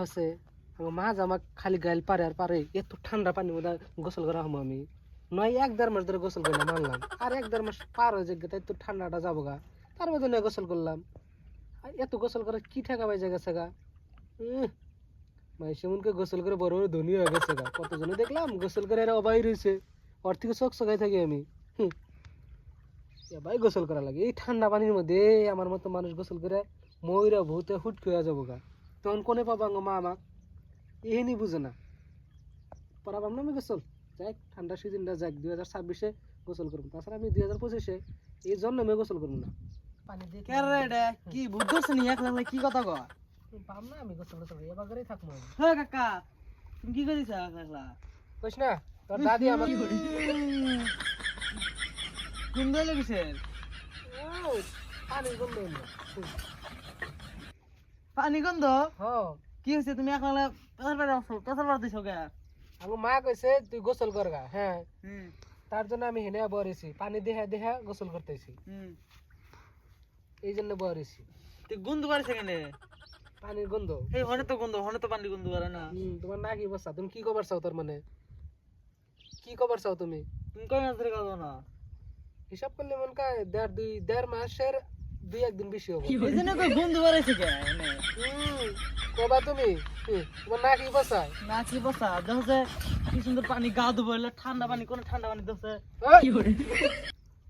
আছে। আমার মা আমাক খালি গাইল পারে আর পারে, এত ঠান্ডা পানির মধ্যে গোসল করা হব আমি। নয়, এক দেড় মাস ধরে গোসল করলাম মানলাম। আর এক দেড় মাস পার হয়ে যাবে তাই তো ঠান্ডাটা যাব গা। তার মধ্যে নয়, গোসল করলাম। এত গোসল করে কি ঠেকা পাই জায়গা গা? মাই সেমনকে গোসল করে বড় বড় ধনী হয়ে গেছে গা। কতজনে দেখলাম গোসল করে এরা অবাই রয়েছে ওর থেকে চোখ চোখাই থাকি আমি। হুম। এবাই গোসল করা লাগে। এই ঠান্ডা পানির মধ্যে আমার মতো মানুষ গোসল করে ময়রা ভূতে হুটকে হয়ে যাব গা। তখন কোনে পাবা গো মা আমাক? এহেনি বুঝে না। পড়াবাম না আমি গোসল? যাই ঠান্ডা সিজনটা যাক দুই হাজার ছাব্বিশে গোসল করব তাছাড়া আমি দুই হাজার পঁচিশে এই জন্য আমি গোসল করব না। পানি দিয়ে কে কি বুঝছস নি? একলা কি কথা কয়? পাম না আমি গোসল গোসল এবার করেই থাকব। আমি। হে কাকা তুমি কি করিস একলা কইস না তোর দাদি আমার কোন দলে গেছে। পানি গন্ধ? কি হইছে তুমি একলা পেছাল পাড়ে আসো পেছাল পাড়ে দিছো কে আমার মা কইছে তুই গোসল কর গা হ্যাঁ তার জন্য আমি হেনে বরেছি পানি দেহা দেহা গোসল করতেছি এই জন্য বরেছি তুই গন্ধ পারিস কেন? পানির গন্ধ। এই হনে তো গন্ধ হনে তো পানি গন্ধ করে না। তোমার না কি অবস্থা তুমি কি খবর চাও তোর মানে? কি খবর চাও তুমি? তুমি কয় মাস ধরে কাঁদো না হিসাব করলে মন কায় দেড় দুই দেড় মাসের দুই একদিন বেশি হবে। এই জন্য কই কে? কবা তুমি? তোমার না কি অবস্থা না কি বসা দেখছে কি সুন্দর পানি গা ধুবো এলে ঠান্ডা পানি কোন ঠান্ডা পানি দেখছে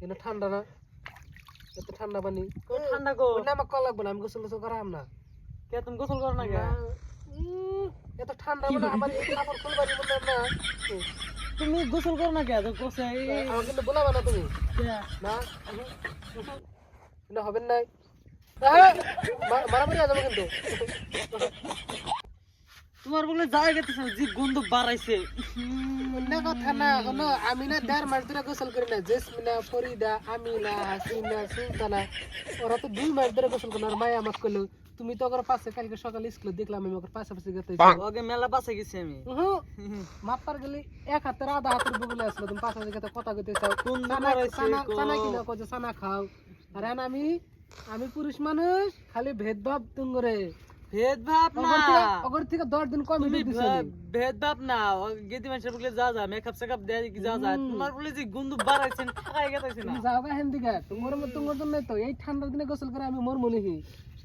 এটা ঠান্ডা না এত ঠান্ডা পানি। ঠান্ডা গো না আমার কল লাগবে না আমি গোসল গোসল করাম না। কে তুমি গোসল করো না কে? এত ঠান্ডা মানে আমার এই কাপড় খুলবারই মনে না। তুমি গোসল করো না কে? তো কোসে আমার কিন্তু বলাবা না তুমি। কে? না হবেন নাই। মারামারি কিন্তু। তোমার বলে যায় গেতেছে যে গন্ধ বাড়াইছে। কথা না আমি না দেড় মাস ধরে গোসল করি না জেসমিনা ফরিদা আমিনা হাসিনা সুলতানা ওরা তো দুই মাস ধরে গোসল করে আর মায়া আমাকে কইলো তুমি তো ওর পাশে কালকে সকালে স্কুলে দেখলাম আমি ওর পাশে পাশে গেতে ওকে মেলা পাশে গেছি আমি। মাপার গেলি এক হাতের আধা হাতের বুবলে আসলো। তুমি পাশে গেতে কথা কইতে চাও। কোন সানা কিনা কইছে সানা খাও। এখন আমি আমি পুরুষ মানুষ খালি ভেদভাব তুঙ্গরে ভেদভাব না অগর থেকে অগর থেকে দশ দিন কম দিছে ভেদভাব না। গেদি মানুষের বলে যা যা মেকআপ সেকআপ দেয় কি যা যা। তোমার বলে যে গন্ধ বাড়াইছেন ঠাকাই গেতেছে না। হেন্দি গা। তোমার মত তোমার জন্য তো এই ঠান্ডার দিনে গোসল করে আমি মোর মনে হি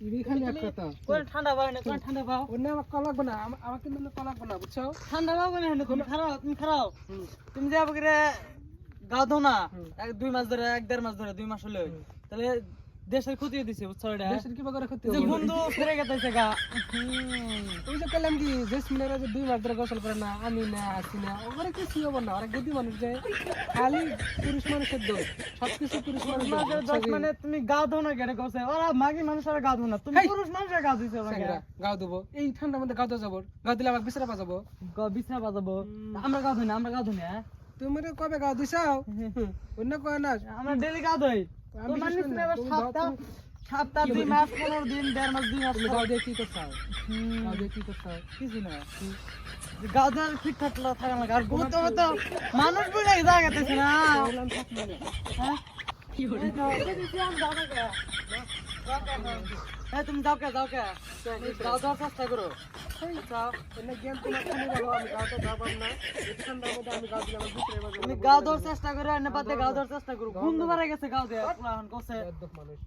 ইনি খালি এক কথা। কোন ঠান্ডা পাও না কোন ঠান্ডা পাও? ওর না আমার কল লাগবে না আমার কিন্তু না কল লাগবে না বুঝছ? ঠান্ডা পাও না তুমি খারাও তুমি হুম। তুমি যাব করে না এক দুই মাস ধরে এক দেড় মাস ধরে দুই মাস হলে। তাহলে দেশের ক্ষতি দিছে বুঝছ এটা? দেশের কি ক্ষতি গন্ধ ফিরে গেতেছে গা। ওই যে করলাম কি জেসমিনের যে দুই মাস ধরে গোসল করে না আমি না আসি না ওরে কিছু হবে না ওরা গেদি মানুষ যে খালি পুরুষ মানুষের দোষ সবকিছু পুরুষ মানুষ মাঝে দশ মানে তুমি গা ধো না কেন কছে ওরা মাগি মানুষের গা ধো না। তুমি পুরুষ মানুষের গা দিছে গাও দেবো এই ঠান্ডার মধ্যে গাও যাব গাও দিলে আমাকে বিছরা বাজাবো? বিছনা বাজাবো। আমরা গা ধুই না আমরা গা ধুই না তুমি রে কবে গা দিছাও অন্য কয় না আমরা ডেলি গা ধুই। তোমার বিশ্বাস নিশ্চয় করি না, আবার গাও- দুই মাস পনেরো দিন দেড় মাস দুই মাস গাও দিয়ে কি করছাও হুম, গাও দিয়ে কি করছাও কিছু না। গা ধোয়া ঠিক থাক আর হতো মানুষ বুঝে জায়গা গেতেছে না। হ্যাঁ? তুমি যাও কে যাও কে? যাও যাওয়ার চেষ্টা করো। আমি গাও দেওয়ার চেষ্টা করো এনে বাদে গাও দেওয়ার চেষ্টা করো। ঘুম দুবারে গেছে গাও দেওয়া এখন কছে মানুষ।